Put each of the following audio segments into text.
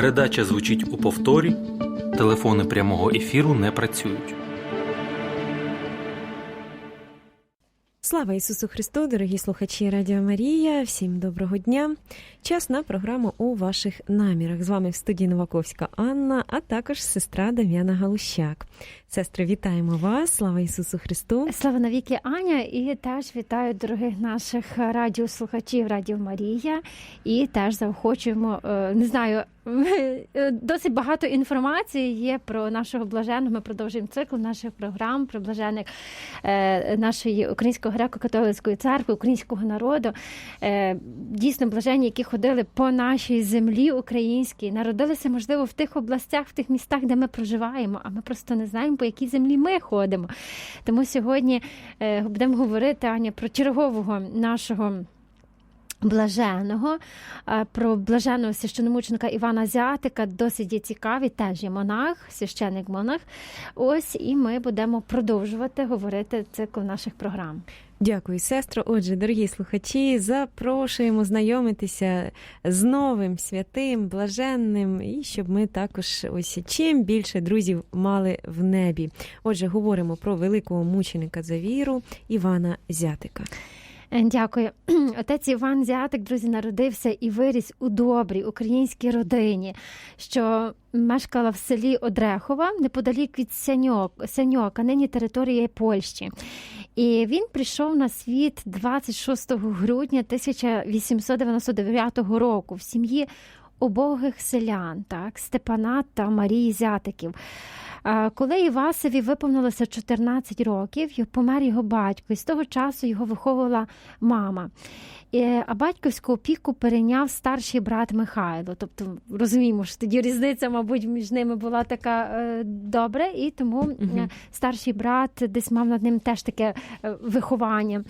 Передача звучить у повторі. Телефони прямого ефіру не працюють. Слава Ісусу Христу, дорогі слухачі Радіо Марія. Всім доброго дня. Час на програму у ваших намірах. З вами в студії Новаковська Анна, а також сестра Дам'яна Галущак. Сестри, вітаємо вас! Слава Ісусу Христу! Слава навіки Аня, і теж вітаю дорогих наших радіослухачів Радіо Марія. І теж заохочуємо, е, не знаю, досить багато інформації є про нашого блаженого. Ми продовжуємо цикл наших програм про блажених е, нашої української греко-католицької церкви, українського народу. Е, дійсно, блажені, які ходили по нашій землі українській, народилися, можливо, в тих областях, в тих містах, де ми проживаємо, а ми просто не знаємо, по якій землі ми ходимо. Тому сьогодні е, будемо говорити Аня про чергового нашого. Блаженого про блаженого священомученика Івана Зятика досить є цікаві, теж є монах, священик монах. Ось і ми будемо продовжувати говорити цикл наших програм. Дякую, сестро. Отже, дорогі слухачі, запрошуємо знайомитися з новим святим, блаженним, і щоб ми також ось чим більше друзів мали в небі. Отже, говоримо про великого мученика за віру Івана Зятика. Е, дякую. Отець Іван Зятик, друзі, народився і виріс у добрій українській родині, що мешкала в селі Одрехова неподалік від Сяньок, Сяньока, нині території Польщі. І він прийшов на світ 26 грудня 1899 року в сім'ї убогих селян, так, Степана та Марії Зятиків. Коли Івасові виповнилося 14 років, помер його батько, і з того часу його виховувала мама. А батьківську опіку перейняв старший брат Михайло. Тобто розуміємо, що тоді різниця, мабуть, між ними була така е, добра, і тому угу. старший брат десь мав над ним теж таке е, виховання.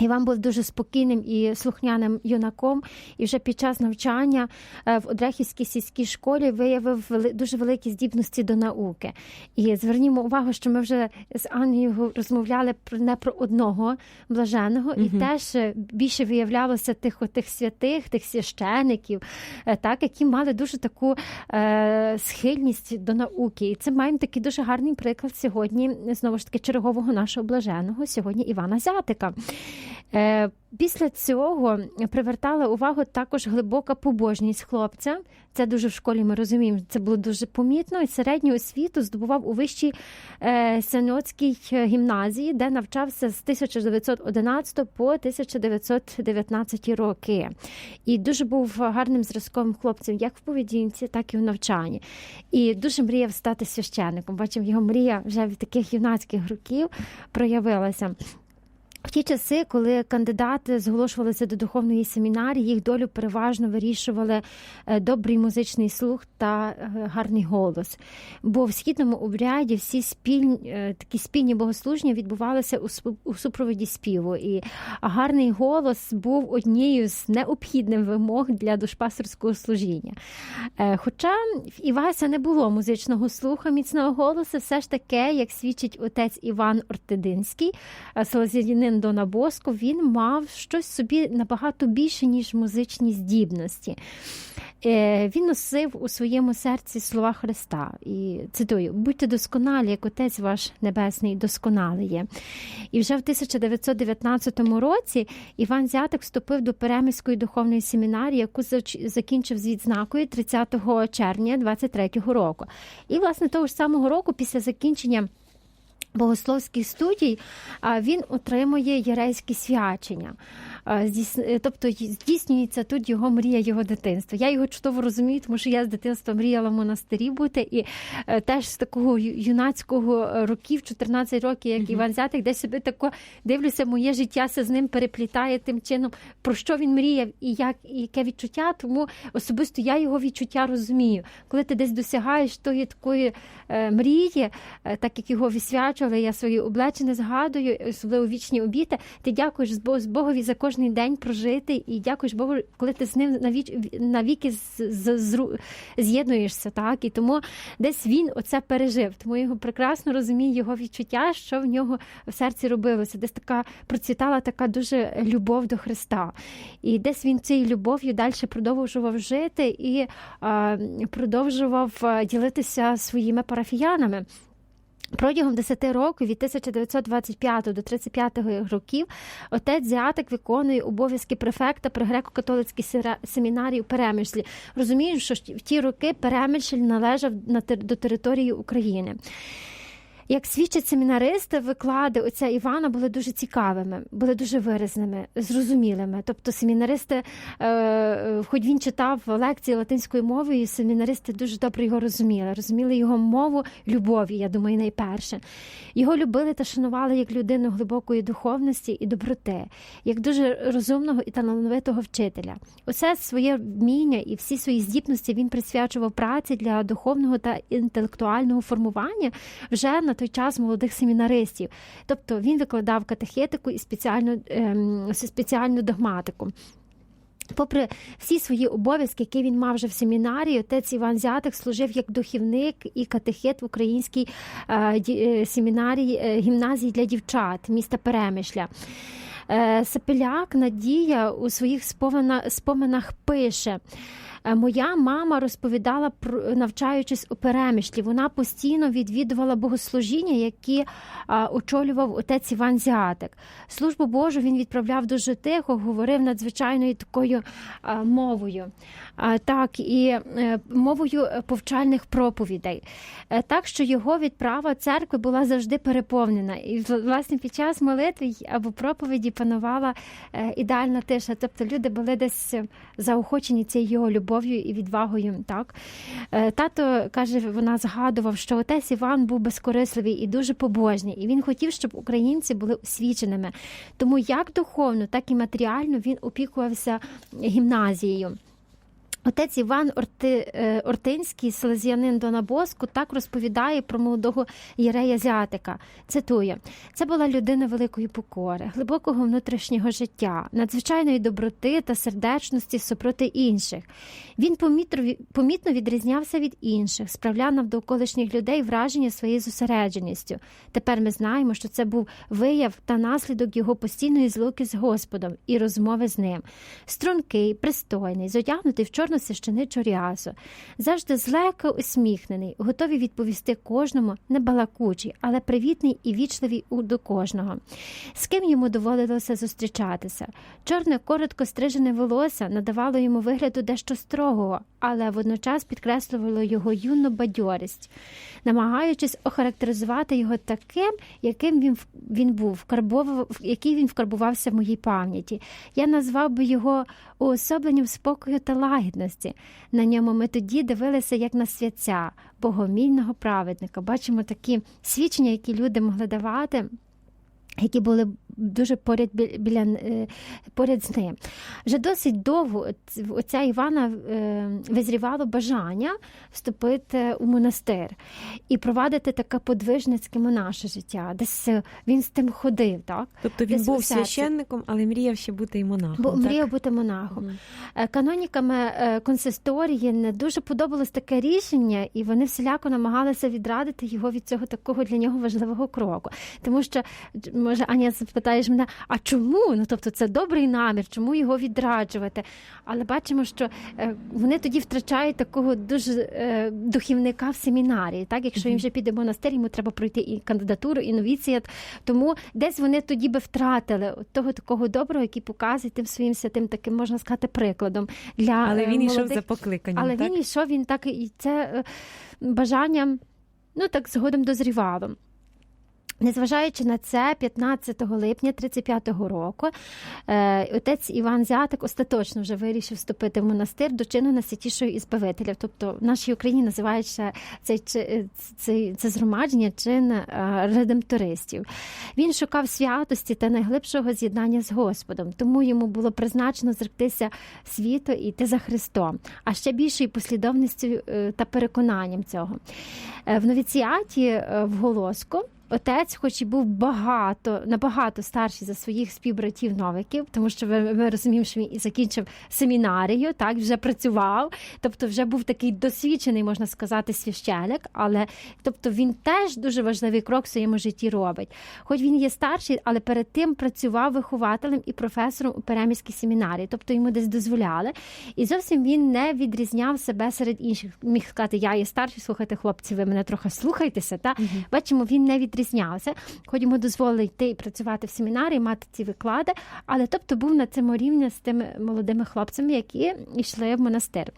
Іван був дуже спокійним і слухняним юнаком, і вже під час навчання е, в Одрехівській сільській школі виявив дуже великі здібності до науки. І звернімо увагу, що ми вже з Аннією розмовляли не про одного блаженого, угу. і теж більше виявлялося тих тих святих, тих священиків, е, так які мали дуже таку е, схильність до науки. І це маємо такий дуже гарний приклад сьогодні. Знову ж таки, чергового нашого блаженого сьогодні Івана Зятика. Е, після цього привертала увагу також глибока побожність хлопця. Це дуже в школі ми розуміємо. Це було дуже помітно. І середню освіту здобував у вищій е, Сяноцькій гімназії, де навчався з 1911 по 1919 роки. І дуже був гарним зразковим хлопцем, як в поведінці, так і в навчанні. І дуже мріяв стати священником. Бачимо, його мрія вже від таких юнацьких років проявилася. Ті часи, коли кандидати зголошувалися до духовної семінарії, їх долю переважно вирішували е, добрий музичний слух та е, гарний голос. Бо в східному обряді всі спільні е, такі спільні богослуження відбувалися у супроводі співу, і гарний голос був однією з необхідних вимог для душпастерського служіння. Хоча в Івася не було музичного слуха, міцного голосу, все ж таке, як свідчить отець Іван Ортединський, селезянин воїн Дона Боско, він мав щось собі набагато більше, ніж музичні здібності. Е, він носив у своєму серці слова Христа. І цитую: будьте досконалі, як Отець ваш Небесний досконалий є. І вже в 1919 році Іван Зятик вступив до Перемиської духовної семінарії, яку закінчив з відзнакою 30 червня 23 року. І, власне, того ж самого року, після закінчення богословських студій він отримує єрейські свячення. Е, тобто здійснюється тут його мрія, його дитинства. Я його чудово розумію, тому що я з дитинства мріяла в монастирі бути, і е, теж з такого юнацького е, років, 14 років, як Іван Зятик, десь собі тако дивлюся, моє життя з ним переплітає тим чином, про що він мріяв і як і яке відчуття. Тому особисто я його відчуття розумію. Коли ти десь досягаєш тої такої мрії, так як його висвячували, я свої облечення згадую, особливо вічні обіти. Ти дякуєш Богові за кожен кожний день прожити, і дякуєш Богу, коли ти з ним навіч, навіки з'єднуєшся. Так? І тому десь він оце пережив. Тому його прекрасно розумію, його відчуття, що в нього в серці робилося. Десь така процвітала така дуже любов до Христа. І десь він цією любов'ю далі продовжував жити і а, продовжував ділитися своїми парафіянами. Протягом 10 років від 1925 до 35 років отець Зіатик виконує обов'язки префекта при греко-католицькій семінарії у Перемишлі. Розумію, що в ті роки Перемишль належав до території України. Як свідчать семінаристи, виклади отця Івана були дуже цікавими, були дуже виразними, зрозумілими. Тобто, семінаристи, е, хоч він читав лекції латинською мовою, семінаристи дуже добре його розуміли. Розуміли його мову любові, я думаю, найперше. Його любили та шанували як людину глибокої духовності і доброти, як дуже розумного і талановитого вчителя. Усе своє вміння і всі свої здібності він присвячував праці для духовного та інтелектуального формування вже на той час молодих семінаристів. Тобто він викладав катехетику і спеціальну, ем, спеціальну догматику. Попри всі свої обов'язки, які він мав вже в семінарії, отець Іван Зятик служив як духівник і катехет в українській е, е, семінарії е, гімназії для дівчат міста Перемишля. Сапеляк Надія у своїх спомина- споминах пише. «Е, Моя мама розповідала про навчаючись у перемишлі. Вона постійно відвідувала богослужіння, які очолював отець Іван Зятик. Службу Божу він відправляв дуже тихо, говорив надзвичайною такою мовою, так і е, мовою е, повчальних проповідей. Е, Так що його відправа церкви була завжди переповнена. І власне під час молитви або проповіді панувала е, ідеальна тиша. Тобто люди були десь е, заохочені цією його любов'ю і відвагою. Так Е, тато каже, вона згадував, що отець Іван був безкорисливий і дуже побожний, і він хотів, щоб українці були освіченими. Тому як духовно, так і матеріально він опікувався гімназією. Отець Іван Орти, е, Ортинський, селезіянин Дона Боску, так розповідає про молодого Єрея Зятика. Цитую: це була людина великої покори, глибокого внутрішнього життя, надзвичайної доброти та сердечності супроти інших. Він помітно, відрізнявся від інших, справляв навдовколишніх людей враження своєю зосередженістю. Тепер ми знаємо, що це був вияв та наслідок його постійної злуки з Господом і розмови з ним. Стрункий, пристойний, зодягнутий в чорну священичу рясу, завжди злегка усміхнений, готовий відповісти кожному, не балакучий, але привітний і вічливий до кожного. З ким йому доводилося зустрічатися? Чорне, коротко стрижене волосся надавало йому вигляду дещо строгого, але водночас підкреслювало його юну бадьорість, намагаючись охарактеризувати його таким, яким він, він був, вкарбовував, який він вкарбувався в моїй пам'яті. Я назвав би його уособленням спокою та лагідності. На ньому ми тоді дивилися як на святця, богомільного праведника. Бачимо такі свідчення, які люди могли давати. Які були дуже поряд біля е, поряд з ним. Вже досить довго оця Івана е, визрівало бажання вступити у монастир і провадити таке подвижницьке монаше життя. Десь е, він з тим ходив, так? Тобто він Десь був священником, але мріяв ще бути і монахом. Бо так? мріяв бути монахом. Каноніками консисторії не дуже подобалось таке рішення, і вони всіляко намагалися відрадити його від цього такого для нього важливого кроку. Тому що може Аня запитаєш мене, а чому? Ну тобто це добрий намір, чому його відраджувати? Але бачимо, що е, вони тоді втрачають такого дуже е, духівника в семінарії. Так, якщо він вже піде монастир, йому треба пройти і кандидатуру, і новіціят. Тому десь вони тоді би втратили того такого доброго, який показує тим своїм святим таким, можна сказати, прикладом для Але е, він йшов за покликанням. але так? він йшов, він так і це бажання, ну так згодом дозрівало. Незважаючи на це, 15 липня 35-го року е, отець Іван Зятик остаточно вже вирішив вступити в монастир до чину найсвятішого із Збавителя. Тобто в нашій Україні називають ще цей, чи- цей, це згромадження чин е, редемтористів. Він шукав святості та найглибшого з'єднання з Господом, тому йому було призначено зректися світу і йти за Христом, а ще більшою послідовністю е, та переконанням цього. В новіціаті в Голоску отець, хоч і був багато, набагато старший за своїх співбратів новиків, тому що ми, ми розуміємо, що він і закінчив семінарію, так вже працював, тобто вже був такий досвідчений, можна сказати, священик, але тобто він теж дуже важливий крок в своєму житті робить. Хоч він є старший, але перед тим працював вихователем і професором у Переміській семінарії, тобто йому десь дозволяли. І зовсім він не відрізняв себе серед інших. Міг сказати, я є старший, слухайте, хлопці, ви мене трохи слухайтеся. Та бачимо, він не відрізнявся. Хоч йому дозволили йти і працювати в семінарії, мати ці виклади, але тобто був на цьому рівні з тими молодими хлопцями, які йшли в монастир.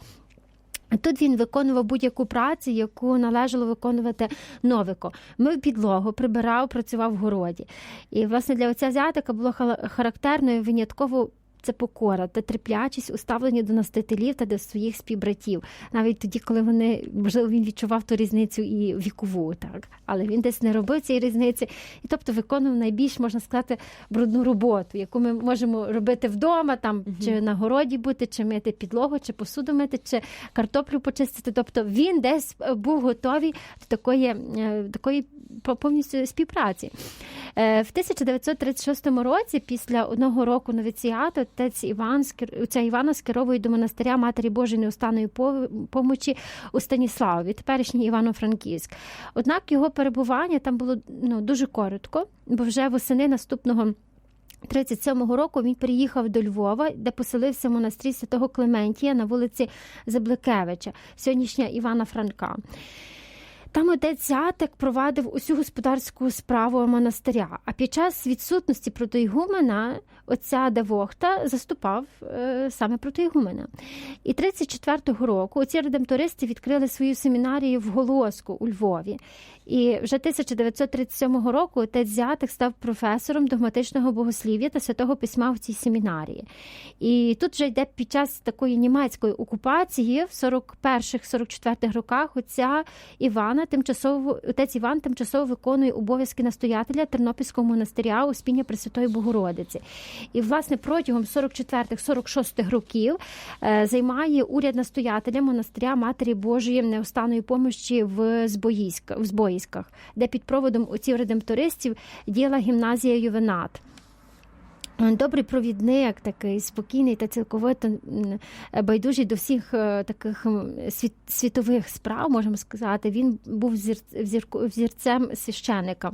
Тут він виконував будь-яку працю, яку належало виконувати новико. Мив підлогу, прибирав, працював в городі. І власне для отця зятика було характерною винятково. Це покора та терплячість у ставленні до настителів та до своїх співбратів, навіть тоді, коли вони можливо він відчував ту різницю і вікову, так. Але він десь не робив цієї різниці, і тобто виконував найбільш можна сказати брудну роботу, яку ми можемо робити вдома, там чи на городі бути, чи мити підлогу, чи посуду мити, чи картоплю почистити. Тобто він десь е, був готовий до такої, е, такої повністю співпраці. Е, В 1936 році, після одного року новіціату, отець Іван отця Івана скеровує до монастиря Матері Божої неустанної помочі у Станіславові, теперішній Івано-Франківськ. Однак його перебування там було ну, дуже коротко, бо вже восени наступного. 37-го року він приїхав до Львова, де поселився в монастирі святого Клементія на вулиці Забликевича, сьогоднішня Івана Франка. Там отець Зятик провадив усю господарську справу монастиря. А під час відсутності протоігумена отця Девохта заступав е, саме протоігумена. І 34-го року оці редемтористи відкрили свою семінарію в Голоску у Львові. І вже 1937 року отець Зятик став професором догматичного богослів'я та святого письма в цій семінарії. І тут вже йде під час такої німецької окупації в 41-44 роках отця Івана тимчасово отець Іван тимчасово виконує обов'язки настоятеля Тернопільського монастиря Успіння Пресвятої Богородиці. І власне протягом 44-46 років е, займає уряд настоятеля монастиря Матері Божої неостанної помощі в Збоїська в Збоїськах, де під проводом отців редемптористів діяла гімназія Ювенат. Добрий провідник, такий спокійний та цілковито байдужий до всіх е, таких світ, світових справ, можемо сказати. Він був взір, взірцем священика,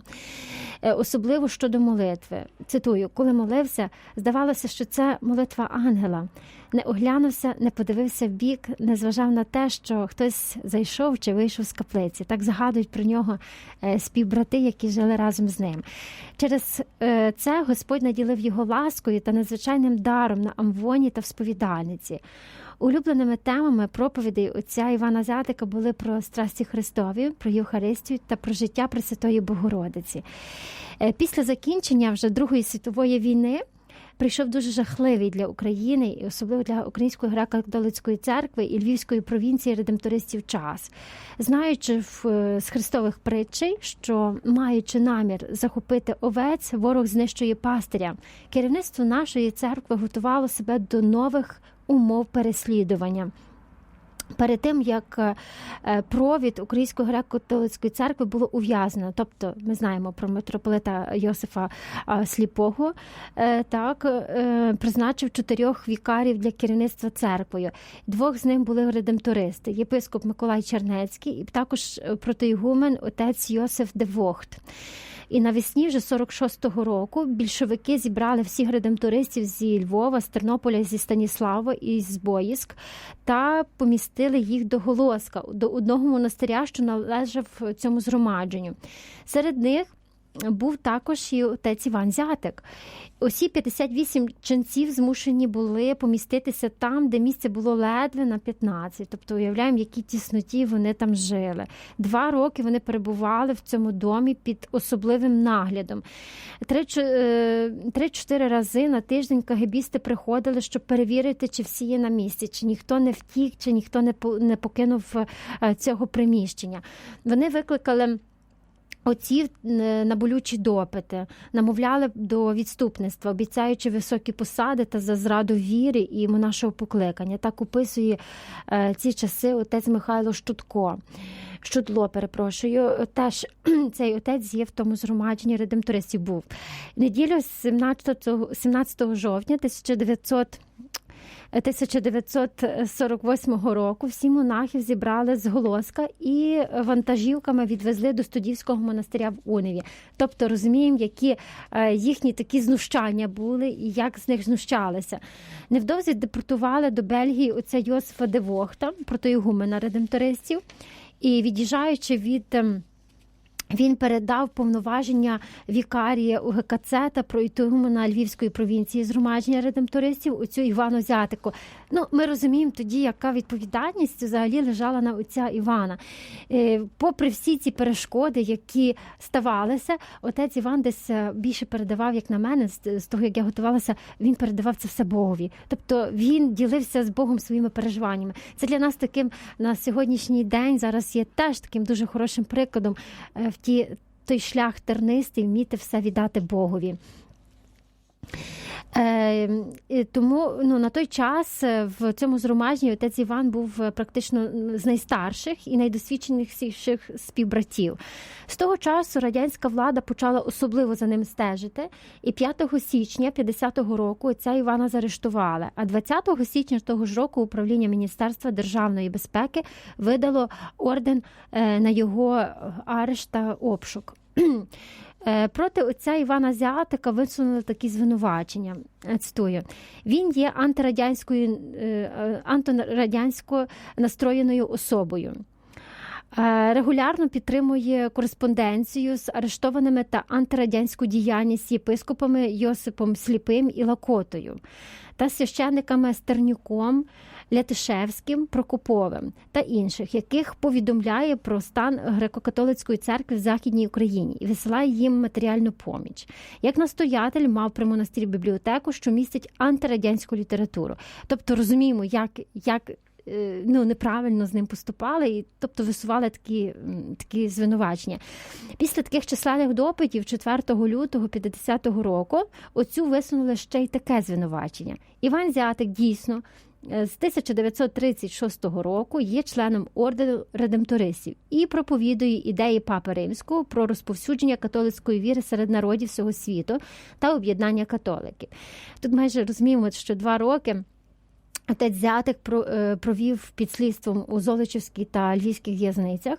Е, особливо щодо молитви. Цитую, коли молився, здавалося, що це молитва ангела. Не оглянувся, не подивився в бік, не зважав на те, що хтось зайшов чи вийшов з каплиці. Так згадують про нього е, співбрати, які жили разом з ним. Через е, це Господь наділив його ласкою та надзвичайним даром на амвоні та в сповідальниці. Улюбленими темами проповідей отця Івана Зятика були про страсті Христові, про Євхаристію та про життя Пресвятої Богородиці. Е, Після закінчення вже Другої світової війни прийшов дуже жахливий для України і особливо для Української греко-католицької церкви і Львівської провінції редемтористів час. Знаючи в, е, з Христових притчей, що маючи намір захопити овець, ворог знищує пастиря. Керівництво нашої церкви готувало себе до нових умов переслідування. Перед тим як е, е, провід Української греко-католицької церкви було ув'язнено, тобто ми знаємо про митрополита Йосифа Сліпого, е, так е, призначив чотирьох вікарів для керівництва церквою. Двох з них були редемтористи: єпископ Миколай Чернецький і також протоігумен отець Йосиф Девохт. І навесні вже 46-го року більшовики зібрали всіх редемтористів зі Львова, з Тернополя, зі Станіслава і з Боїск та помістили їх до Голоска, до одного монастиря, що належав цьому згромадженню. Серед них був також і отець Іван Зятик. Усі 58 ченців змушені були поміститися там, де місце було ледве на 15. Тобто уявляємо, в якій тісноті вони там жили. Два роки вони перебували в цьому домі під особливим наглядом. Е, Три-чотири рази на тиждень кагебісти приходили, щоб перевірити, чи всі є на місці, чи ніхто не втік, чи ніхто не покинув е, цього приміщення. Вони викликали Отців е, на болючі допити, намовляли до відступництва, обіцяючи високі посади та за зраду віри і монашого покликання. Так описує е, ці часи отець Михайло Штутко. Щудло, перепрошую, теж цей отець є в тому згромадженні редемтористів був. Неділю 17, 17 жовтня 1900 1948 року всі монахів зібрали з Голоска і вантажівками відвезли до студівського монастиря в Уневі. Тобто розуміємо, які е, їхні такі знущання були і як з них знущалися. Невдовзі депортували до Бельгії оця Йосифа Девохта, протоігумена редемтористів, і від'їжджаючи від. Він передав повноваження вікарія УГКЦ та проітугумена Львівської провінції згромадження редемтористів оцю Івану Зятику. Ну, ми розуміємо тоді, яка відповідальність взагалі лежала на отця Івана. Е, Попри всі ці перешкоди, які ставалися, отець Іван десь е, більше передавав, як на мене, з з того, як я готувалася, він передавав це все Богові. Тобто він ділився з Богом своїми переживаннями. Це для нас таким на сьогоднішній день зараз є теж таким дуже хорошим прикладом е, в ті, той шлях тернистий, вміти все віддати Богові. Е, тому ну, на той час е, в цьому згромадженні отець Іван був е, практично з найстарших і найдосвідченіших співбратів. З того часу радянська влада почала особливо за ним стежити, і 5 січня 50-го року отця Івана заарештували. А 20 січня того ж року управління Міністерства державної безпеки видало орден е, на його арешт та обшук. Е, Проти отця Івана Зятика висунули такі звинувачення. Е, Цитую, він є антирадянською е, антирадянсько настроєною особою. Регулярно підтримує кореспонденцію з арештованими та антирадянську діяльність єпископами Йосипом Сліпим і Лакотою та священниками Стернюком, Лятишевським, Прокоповим та інших, яких повідомляє про стан греко-католицької церкви в Західній Україні і висилає їм матеріальну поміч. Як настоятель мав при монастирі бібліотеку, що містить антирадянську літературу. Тобто розуміємо, як, як е, ну, неправильно з ним поступали, і тобто висували такі, такі звинувачення. Після таких численних допитів 4 лютого 50-го року оцю висунули ще й таке звинувачення. Іван Зятик дійсно з 1936 року є членом ордену редемтористів і проповідує ідеї Папи Римського про розповсюдження католицької віри серед народів всього світу та об'єднання католиків. Тут майже розуміємо, що два роки. Отець Зятик е, провів під слідством у Золочівській та Львівських в'язницях,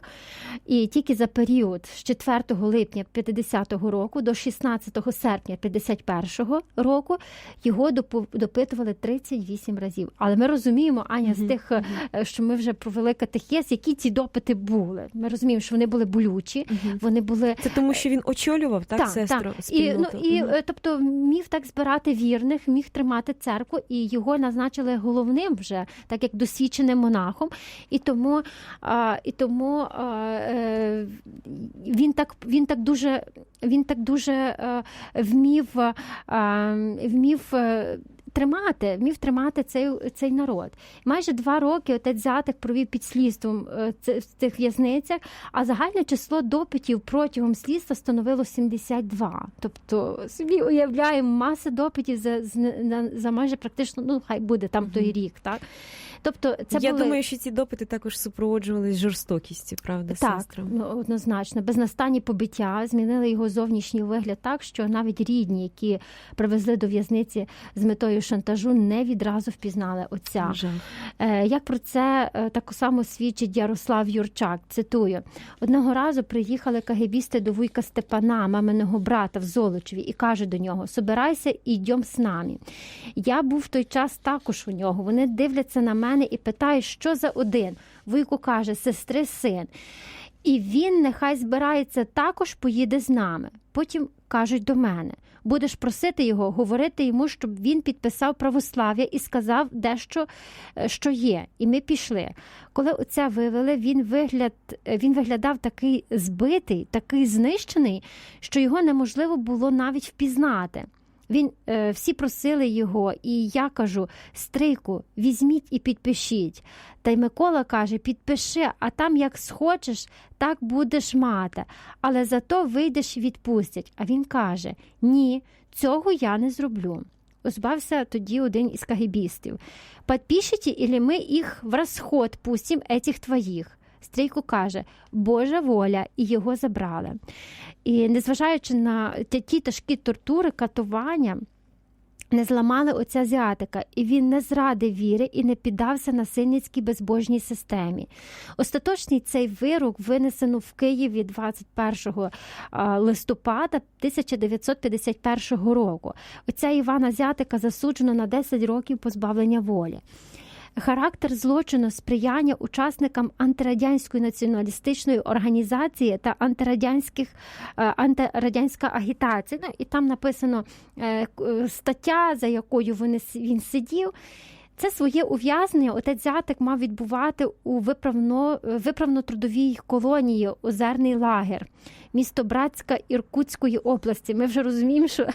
і тільки за період з 4 липня 50-го року до 16 серпня 51-го року його допитували 38 разів. Але ми розуміємо, Аня, з тих, е, що ми вже провели катехез, які ці допити були. Ми розуміємо, що вони були болючі, вони були Це тому, що він очолював так, Так, сестру і, ну, і е, тобто міг так збирати вірних, міг тримати церкву, і його назначили головним вже, так як досвідченим монахом. І тому, а, і тому а, е, він так він так дуже він так дуже е, вмів, вмів. Тримати, вмів тримати цей, цей народ. Майже два роки отець Затик провів під слідством е, в цих в'язницях, а загальне число допитів протягом слідства становило 72. Тобто собі уявляємо маса допитів за, з- на- за майже практично, ну хай буде там той рік. Так? Тобто, це Я були... думаю, що ці допити також супроводжувались жорстокістю, правда, Так, сестрам? ну, однозначно. Безнастанні побиття змінили його зовнішній вигляд так, що навіть рідні, які привезли до в'язниці з метою шантажу, не відразу впізнали отця. Жах. Е, Як про це е, так само свідчить Ярослав Юрчак. Цитую: одного разу приїхали кагебісти до вуйка Степана, маминого брата в Золочеві, і каже до нього: Собирайся і йдем з нами. Я був в той час також у нього. Вони дивляться на мене і питають, що за один. Вуйко каже, сестри, син. І він нехай збирається також поїде з нами. Потім кажуть до мене: будеш просити його, говорити йому, щоб він підписав православ'я і сказав дещо, е, що є. І ми пішли. Коли оце вивели, він вигляд е, він виглядав такий збитий, такий знищений, що його неможливо було навіть впізнати. Він е, всі просили його, і я кажу: стрийку, візьміть і підпишіть. Та й Микола каже: підпиши, а там як схочеш, так будеш мати. Але зато вийдеш і відпустять. А він каже: Ні, цього я не зроблю. Озвався тоді один із кагібістів. Подпишите, или ми їх в розход пустим, этих твоїх. Стрійко каже, Божа воля, і його забрали. І незважаючи на ті тяжкі тортури, катування, не зламали оця азіатика, і він не зрадив віри і не піддався насильницькій безбожній системі. Остаточний цей вирок винесено в Києві 21 листопада 1951 року. Оця Івана Азіатика засуджено на 10 років позбавлення волі. Характер злочину сприяння учасникам антирадянської націоналістичної організації та антирадянських е, антирадянська агітація. Ну і там написано е, е, стаття, за якою вони він сидів. Це своє ув'язнення отець Зятик мав відбувати у виправно, виправно-трудовій колонії Озерний лагер, місто Братська Іркутської області. Ми вже розуміємо, що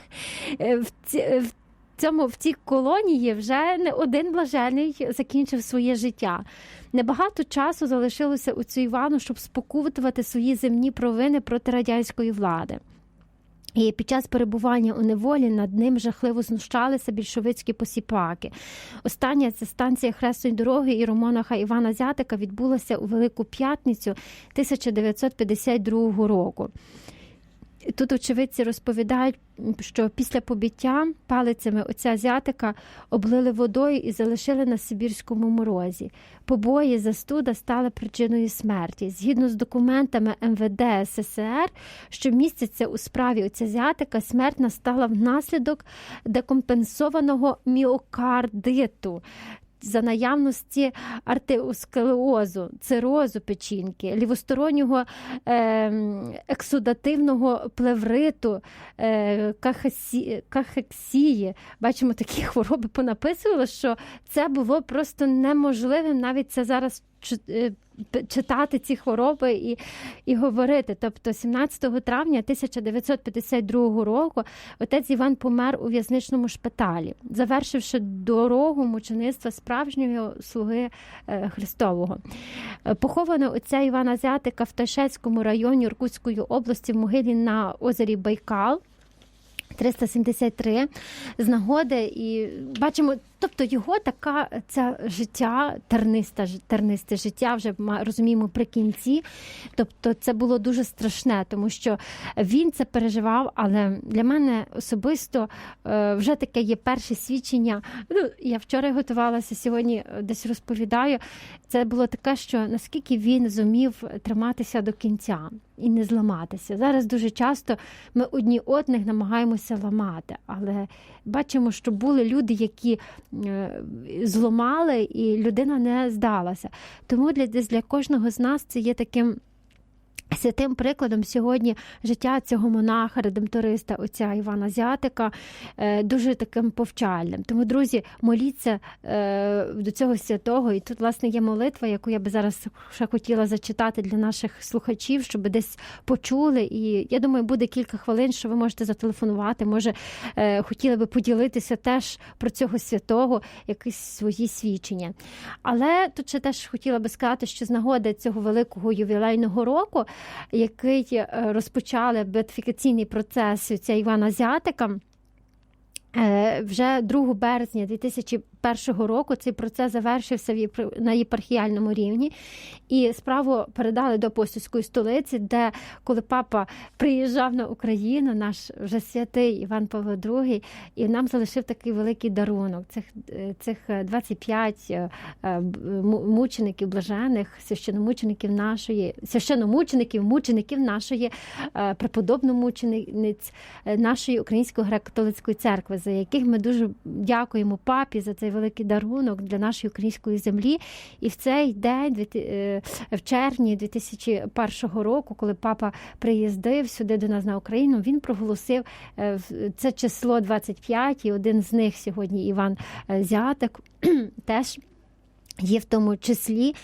в ці, в цьому в цій колонії вже не один блажений закінчив своє життя. Небагато часу залишилося у цю Івану, щоб спокутувати свої земні провини проти радянської влади. І під час перебування у неволі над ним жахливо знущалися більшовицькі посіпаки. Остання це станція Хресної дороги і романаха Івана Зятика відбулася у Велику П'ятницю 1952 року. Тут очевидці розповідають, що після побиття палицями отця азіатика облили водою і залишили на Сибірському морозі. Побої застуда стали причиною смерті. Згідно з документами МВД СССР, що містяться у справі отця азіатика, смерть настала внаслідок декомпенсованого міокардиту. За наявності артеосколеозу, цирозу печінки, лівостороннього е, ексудативного плевриту, е, кахексії. Бачимо, такі хвороби понаписували, що це було просто неможливим навіть це зараз е, читати ці хвороби і, і говорити. Тобто, 17 травня 1952 року отець Іван помер у в'язничному шпиталі, завершивши дорогу мучеництва справжнього слуги е, Христового. Е, Поховано отця Івана Азіатика в Тайшецькому районі Іркутської області в могилі на озері Байкал. 373 з нагоди, і бачимо, тобто його така ця життя, терниста, тернисте життя, вже розуміємо при кінці. Тобто це було дуже страшне, тому що він це переживав, але для мене особисто е, вже таке є перше свідчення. Ну, я вчора готувалася, сьогодні е, десь розповідаю. Це було таке, що наскільки він зумів триматися до кінця і не зламатися. Зараз дуже часто ми одні одних намагаємося ламати, але бачимо, що були люди, які е, зламали, і людина не здалася. Тому для, для кожного з нас це є таким. Святим прикладом сьогодні життя цього монаха, редемториста, отця Івана Зятика, е, дуже таким повчальним. Тому, друзі, моліться е, до цього святого. І тут, власне, є молитва, яку я би зараз ще хотіла зачитати для наших слухачів, щоб десь почули. І я думаю, буде кілька хвилин, що ви можете зателефонувати. Може, е, хотіли би поділитися теж про цього святого, якісь свої свідчення. Але тут ще теж хотіла би сказати, що з нагоди цього великого ювілейного року, який е, розпочали беатифікаційний процес ця Івана Зятика. е, Вже 2 березня 2001 року цей процес завершився на єпархіальному рівні, і справу передали до апостольської столиці, де коли папа приїжджав на Україну, наш вже святий Іван Павло II, і нам залишив такий великий дарунок. Цих, цих е, 25 е, е, мучеників блажених, священомучеників нашої, священомучеників, мучеників нашої е, преподобномучениць нашої Української греко-католицької церкви, за яких ми дуже дякуємо папі за цей великий дарунок для нашої української землі. І в цей день, е, в червні 2001 року, коли папа приїздив сюди до нас на Україну, він проголосив е, це число 25, і один з них сьогодні Іван е, Зятик теж. Є в тому числі,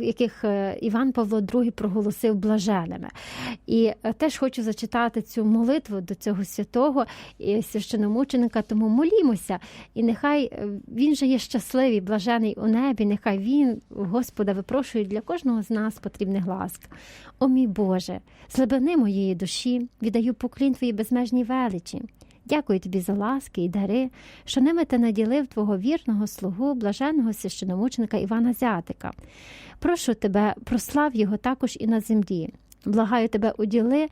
яких е, Іван Павло II проголосив блаженими. І е, теж хочу зачитати цю молитву до цього святого і священомученика, тому молімося. І нехай е, він же є щасливий, блажений у небі, нехай він, Господа, випрошує для кожного з нас потрібних ласк. О мій Боже, з глибини моєї душі віддаю поклін твоїй безмежній величі. Дякую тобі за ласки і дари, що ними ти наділив твого вірного слугу, блаженного священомученика Івана Зятика. Прошу тебе, прослав його також і на землі. Благаю тебе, уділи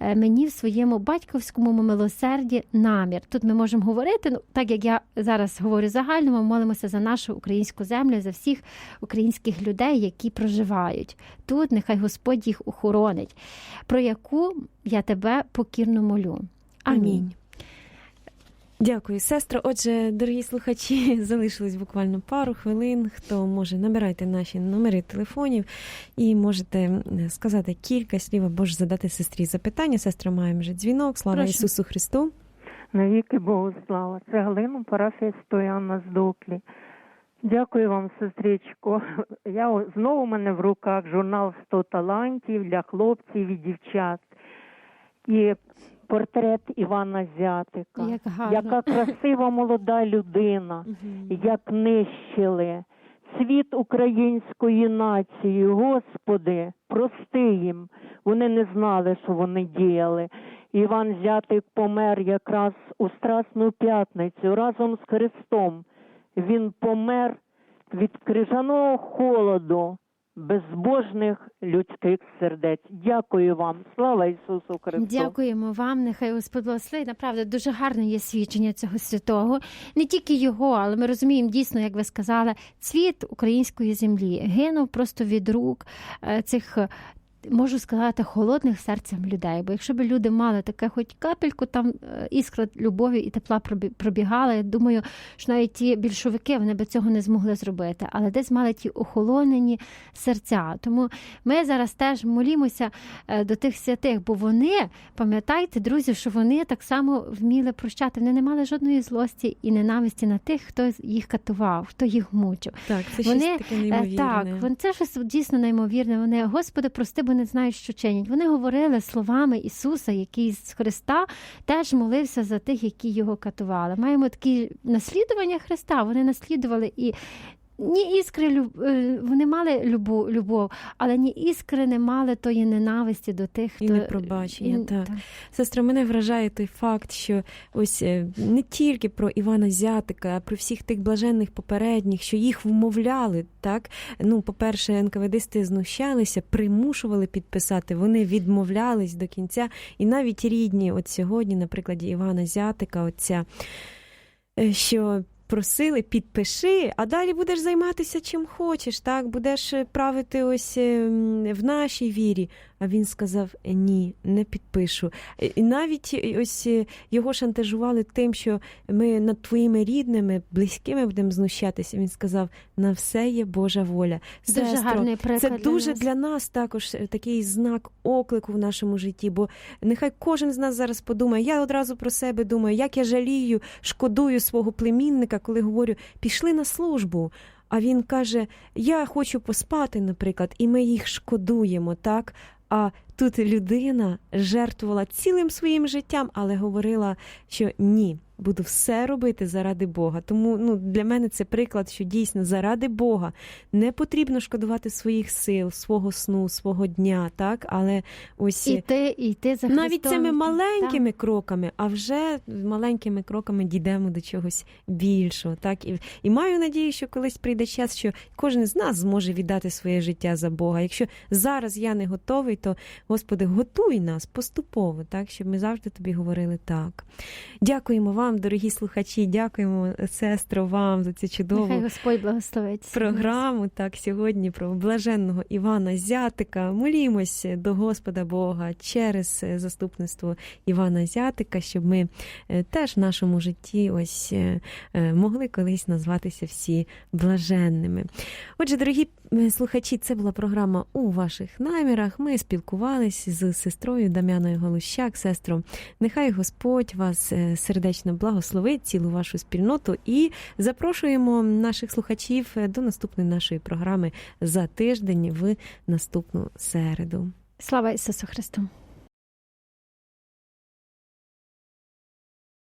е, мені в своєму батьківському милосерді намір. Тут ми можемо говорити, ну так як я зараз говорю загально, ми молимося за нашу українську землю, за всіх українських людей, які проживають тут. Нехай Господь їх охоронить, про яку я тебе покірно молю. Амінь. Дякую, сестро. Отже, дорогі слухачі, залишилось буквально пару хвилин. Хто може, набирайте наші номери телефонів і можете сказати кілька слів або ж задати сестрі запитання. Сестра має вже дзвінок. Слава Прошу. Ісусу Христу. Навіки Богу слава. Це Галина, парафія Стояна з Дуклі. Дякую вам, сестричко. Я знову в мене в руках журнал «100 талантів для хлопців і дівчат. І портрет Івана Зятика. Як гарно. Яка красива молода людина, як нищили. Світ української нації, Господи, прости їм. Вони не знали, що вони діяли. Іван Зятик помер якраз у Страсну п'ятницю разом з Христом. Він помер від крижаного холоду безбожних людських сердець. Дякую вам. Слава Ісусу Христу! Дякуємо вам, нехай Господь благословить. Направда дуже гарне є свідчення цього святого. Не тільки його, але ми розуміємо дійсно, як ви сказали, цвіт української землі гинув просто від рук е, цих. Можу сказати, холодних серцем людей. Бо якщо б люди мали таке, хоч капельку там е, іскра любові і тепла пробі- пробігала, я думаю, що навіть ті більшовики вони би цього не змогли зробити. Але десь мали ті охолонені серця. Тому ми зараз теж молімося е, до тих святих, бо вони, пам'ятайте, друзі, що вони так само вміли прощати. Вони не мали жодної злості і ненависті на тих, хто їх катував, хто їх мучив. Так, це Вони, щось таке Е, неймовірне. Так, це щось дійсно неймовірне. Вони, Господи, прости, бо не знають, що чинять. Вони говорили словами Ісуса, який з Христа теж молився за тих, які його катували. Маємо такі наслідування Христа. Вони наслідували і. Ні іскри е, вони мали любов, любов, але ні іскри не мали тої ненависті до тих, хто І непробачення, І- так. Сестра, мене вражає той факт, що ось е, не тільки про Івана Зятика, а про всіх тих блаженних попередніх, що їх вмовляли, так? Ну, по-перше, НКВДисти знущалися, примушували підписати, вони відмовлялись до кінця. І навіть рідні, от сьогодні, на прикладі Івана Зятика, оця, е, що. Просили, підпиши, а далі будеш займатися чим хочеш, так будеш е, правити ось е, в нашій вірі. А він сказав: ні, не підпишу. Е, І навіть е, ось е, його шантажували тим, що ми над твоїми рідними, близькими будемо знущатися. Він сказав: на все є Божа воля. дуже Сестро, гарний приклад. це дуже нас. для нас також е, такий знак оклику в нашому житті. Бо нехай кожен з нас зараз подумає. Я одразу про себе думаю, як я жалію, шкодую свого племінника, коли говорю, пішли на службу. А він каже: Я хочу поспати, наприклад, і ми їх шкодуємо, так? А тут людина жертвувала цілим своїм життям, але говорила, що ні, буду все робити заради Бога. Тому ну, для мене це приклад, що дійсно заради Бога не потрібно шкодувати своїх сил, свого сну, свого дня, так? Але ось І ти, і ти за навіть цими Так. маленькими кроками, а вже маленькими кроками дійдемо до чогось більшого. Так і, і маю надію, що колись прийде час, що кожен з нас зможе віддати своє життя за Бога. Якщо зараз я не готовий, то Господи, готуй нас поступово, так щоб ми завжди тобі говорили так. Дякуємо вам, дорогі слухачі. Дякуємо, сестро, вам за цю чудову Нехай Господь благословить. програму. Так, сьогодні про блаженного Івана Зятика. Молімось до Господа Бога через е, заступництво Івана Зятика, щоб ми е, теж в нашому житті ось е, могли колись назватися всі блаженними. Отже, дорогі Слухачі, це була програма у ваших намірах. Ми спілкувалися з сестрою Дам'яною Голущак. Сестро, нехай Господь вас сердечно благословить, цілу вашу спільноту, і запрошуємо наших слухачів е, до наступної нашої програми за тиждень в наступну середу. Слава Ісусу Христу!